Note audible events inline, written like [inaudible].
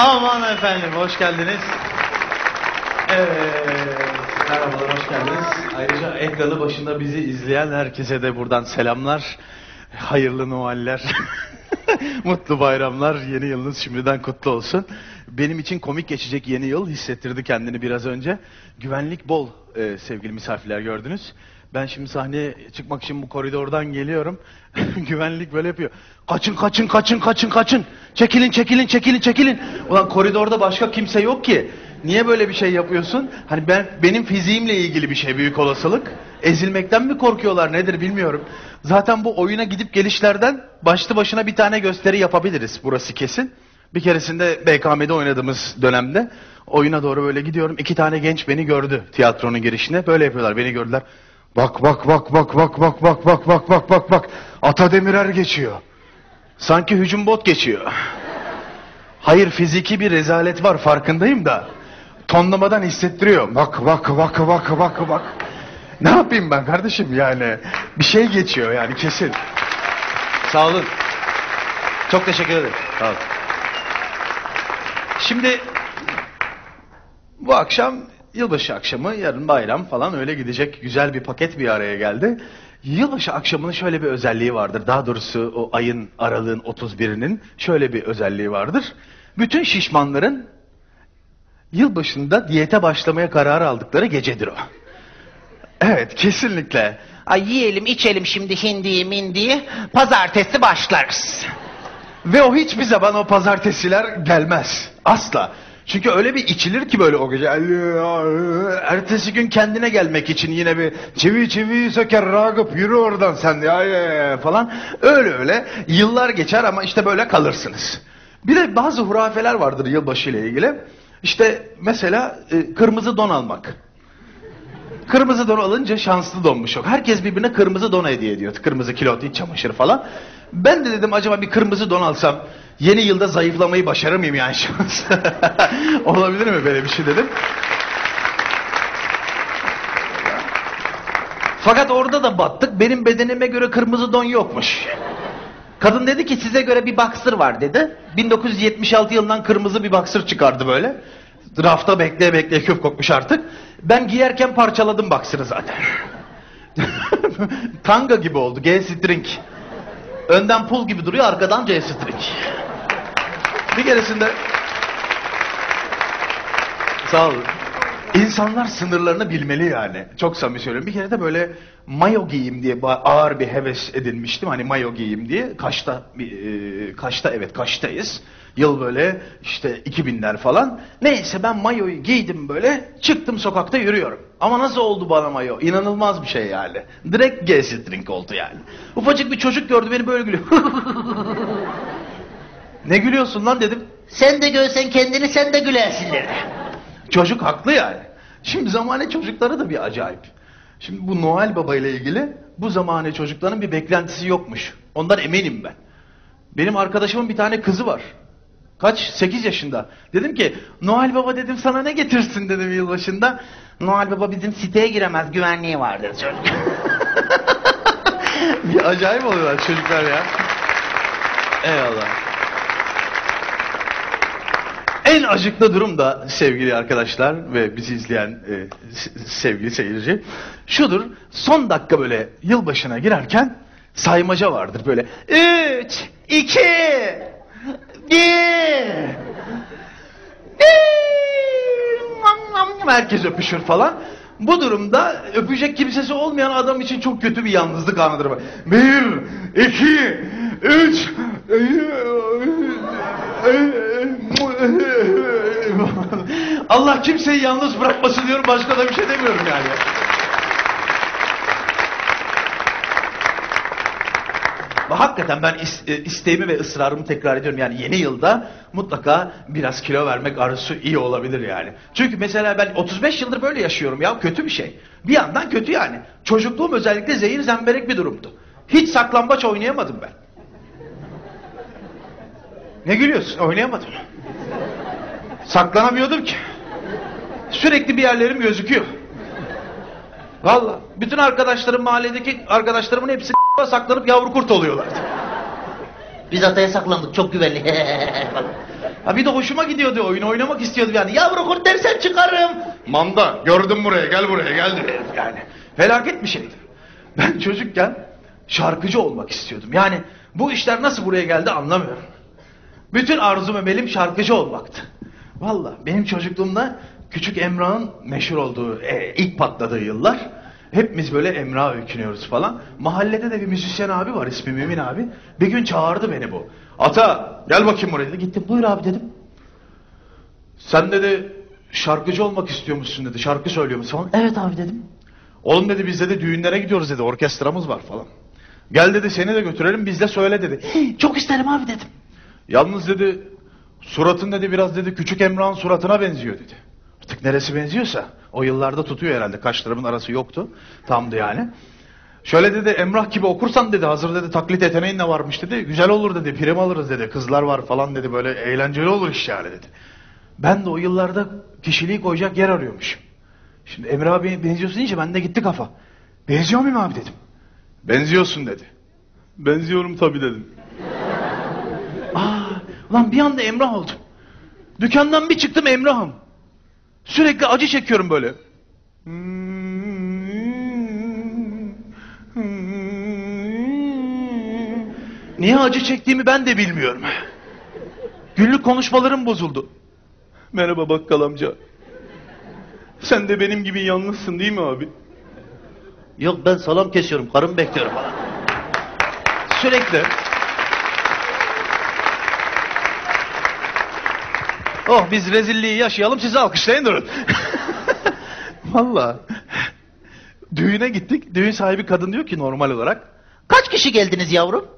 Aman efendim hoş geldiniz. Evet. Merhabalar hoş geldiniz. Ayrıca ekranı başında bizi izleyen herkese de buradan selamlar. Hayırlı Noeller. [laughs] Mutlu bayramlar. Yeni yılınız şimdiden kutlu olsun. Benim için komik geçecek yeni yıl hissettirdi kendini biraz önce. Güvenlik bol e, sevgili misafirler gördünüz. Ben şimdi sahneye çıkmak için bu koridordan geliyorum. [laughs] Güvenlik böyle yapıyor. Kaçın kaçın kaçın kaçın kaçın. Çekilin çekilin çekilin çekilin. Ulan koridorda başka kimse yok ki. Niye böyle bir şey yapıyorsun? Hani ben benim fiziğimle ilgili bir şey büyük olasılık. Ezilmekten mi korkuyorlar nedir bilmiyorum. Zaten bu oyuna gidip gelişlerden başlı başına bir tane gösteri yapabiliriz. Burası kesin. Bir keresinde BKM'de oynadığımız dönemde oyuna doğru böyle gidiyorum. İki tane genç beni gördü tiyatronun girişine. Böyle yapıyorlar. Beni gördüler. Bak bak bak bak bak bak bak bak bak bak bak bak. Ata Demirer geçiyor. Sanki hücum bot geçiyor. Hayır fiziki bir rezalet var farkındayım da. Tonlamadan hissettiriyor. Bak bak bak bak bak bak. Ne yapayım ben kardeşim yani? Bir şey geçiyor yani kesin. Sağ olun. Çok teşekkür ederim. Sağ olun. Şimdi bu akşam yılbaşı akşamı, yarın bayram falan öyle gidecek güzel bir paket bir araya geldi. Yılbaşı akşamının şöyle bir özelliği vardır. Daha doğrusu o ayın aralığın 31'inin şöyle bir özelliği vardır. Bütün şişmanların yılbaşında diyete başlamaya karar aldıkları gecedir o. Evet kesinlikle. Ay yiyelim içelim şimdi hindiyi mindiyi. Pazartesi başlarız. Ve o hiçbir zaman o pazartesiler gelmez. Asla. Çünkü öyle bir içilir ki böyle o gece. Ertesi gün kendine gelmek için yine bir çivi çivi söker Ragıp yürü oradan sen ya falan. Öyle öyle yıllar geçer ama işte böyle kalırsınız. Bir de bazı hurafeler vardır yılbaşı ile ilgili. İşte mesela e, kırmızı don almak. Kırmızı don alınca şanslı donmuş yok. Herkes birbirine kırmızı don hediye ediyor. Kırmızı kilot, iç çamaşır falan. Ben de dedim acaba bir kırmızı don alsam yeni yılda zayıflamayı başarır mıyım yani şans? [laughs] Olabilir mi böyle bir şey dedim. Fakat orada da battık. Benim bedenime göre kırmızı don yokmuş. Kadın dedi ki size göre bir baksır var dedi. 1976 yılından kırmızı bir baksır çıkardı böyle. Rafta bekleye bekleye köp kokmuş artık. Ben giyerken parçaladım baksırı zaten. [laughs] Tanga gibi oldu. G-string. Önden pul gibi duruyor, arkadan G-string. Bir keresinde... Sağ olun. İnsanlar sınırlarını bilmeli yani. Çok samimi söylüyorum. Bir kere de böyle mayo giyeyim diye ağır bir heves edinmiştim. Hani mayo giyeyim diye. Kaşta, e, Kaşta evet Kaş'tayız. Yıl böyle işte 2000'ler falan. Neyse ben mayoyu giydim böyle. Çıktım sokakta yürüyorum. Ama nasıl oldu bana mayo? İnanılmaz bir şey yani. Direkt G-string oldu yani. Ufacık bir çocuk gördü beni böyle gülüyor. [laughs] ne gülüyorsun lan dedim. Sen de görsen kendini sen de gülersin dedi. Çocuk haklı yani. Şimdi zamane çocukları da bir acayip. Şimdi bu Noel Baba ile ilgili bu zamane çocukların bir beklentisi yokmuş. Ondan eminim ben. Benim arkadaşımın bir tane kızı var. Kaç? 8 yaşında. Dedim ki Noel Baba dedim sana ne getirsin dedim yılbaşında. Noel Baba bizim siteye giremez güvenliği var dedi çocuk. bir acayip oluyorlar çocuklar ya. Eyvallah. En acıklı durum da sevgili arkadaşlar ve bizi izleyen e, sevgili seyirci şudur. Son dakika böyle yılbaşına girerken saymaca vardır böyle. Üç, iki, bir. Herkes öpüşür falan. Bu durumda öpecek kimsesi olmayan adam için çok kötü bir yalnızlık anıdır. Bir, iki, üç. [laughs] Allah kimseyi yalnız bırakmasın diyorum başka da bir şey demiyorum yani. Hakikaten ben e, isteğimi ve ısrarımı tekrar ediyorum. Yani yeni yılda mutlaka biraz kilo vermek arzusu iyi olabilir yani. Çünkü mesela ben 35 yıldır böyle yaşıyorum ya kötü bir şey. Bir yandan kötü yani. Çocukluğum özellikle zehir zemberek bir durumdu. Hiç saklambaç oynayamadım ben. Ne gülüyorsun? Oynayamadım. Saklanamıyordum ki. Sürekli bir yerlerim gözüküyor. Vallahi bütün arkadaşlarım mahalledeki arkadaşlarımın hepsi [laughs] saklanıp yavru kurt oluyorlardı. Biz ataya saklandık çok güvenli. [laughs] Ha bir de hoşuma gidiyordu oyun oynamak istiyordum yani. Yavru kurt dersen çıkarım. Manda gördüm buraya gel buraya geldi. Yani felaket bir şeydi. Ben çocukken şarkıcı olmak istiyordum. Yani bu işler nasıl buraya geldi anlamıyorum. Bütün arzum emelim şarkıcı olmaktı. Valla benim çocukluğumda küçük Emrah'ın meşhur olduğu, e, ilk patladığı yıllar. Hepimiz böyle Emrah'a öykünüyoruz falan. Mahallede de bir müzisyen abi var ismi Mümin abi. Bir gün çağırdı beni bu. Ata gel bakayım buraya. dedi. Gittim buyur abi dedim. Sen dedi şarkıcı olmak istiyormuşsun dedi. Şarkı söylüyor musun falan. Evet abi dedim. Oğlum dedi biz dedi düğünlere gidiyoruz dedi. Orkestramız var falan. Gel dedi seni de götürelim biz de söyle dedi. Çok isterim abi dedim. Yalnız dedi suratın dedi biraz dedi küçük Emrah'ın suratına benziyor dedi. Artık neresi benziyorsa o yıllarda tutuyor herhalde kaşlarımın arası yoktu. Tamdı yani. Şöyle dedi Emrah gibi okursan dedi hazır dedi taklit yeteneğin de varmış dedi. Güzel olur dedi prim alırız dedi kızlar var falan dedi böyle eğlenceli olur iş yani dedi. Ben de o yıllarda kişiliği koyacak yer arıyormuşum. Şimdi Emre abi benziyorsun deyince ben de gitti kafa. Benziyor muyum abi dedim. Benziyorsun dedi. Benziyorum tabii dedim. Aa, ulan bir anda Emrah oldum. Dükkandan bir çıktım Emrah'ım. Sürekli acı çekiyorum böyle. Niye acı çektiğimi ben de bilmiyorum. Günlük konuşmalarım bozuldu. Merhaba bakkal amca. Sen de benim gibi yalnızsın değil mi abi? Yok ben salam kesiyorum, karımı bekliyorum falan. Sürekli. Oh biz rezilliği yaşayalım sizi alkışlayın durun. [laughs] Valla. Düğüne gittik. Düğün sahibi kadın diyor ki normal olarak. Kaç kişi geldiniz yavrum?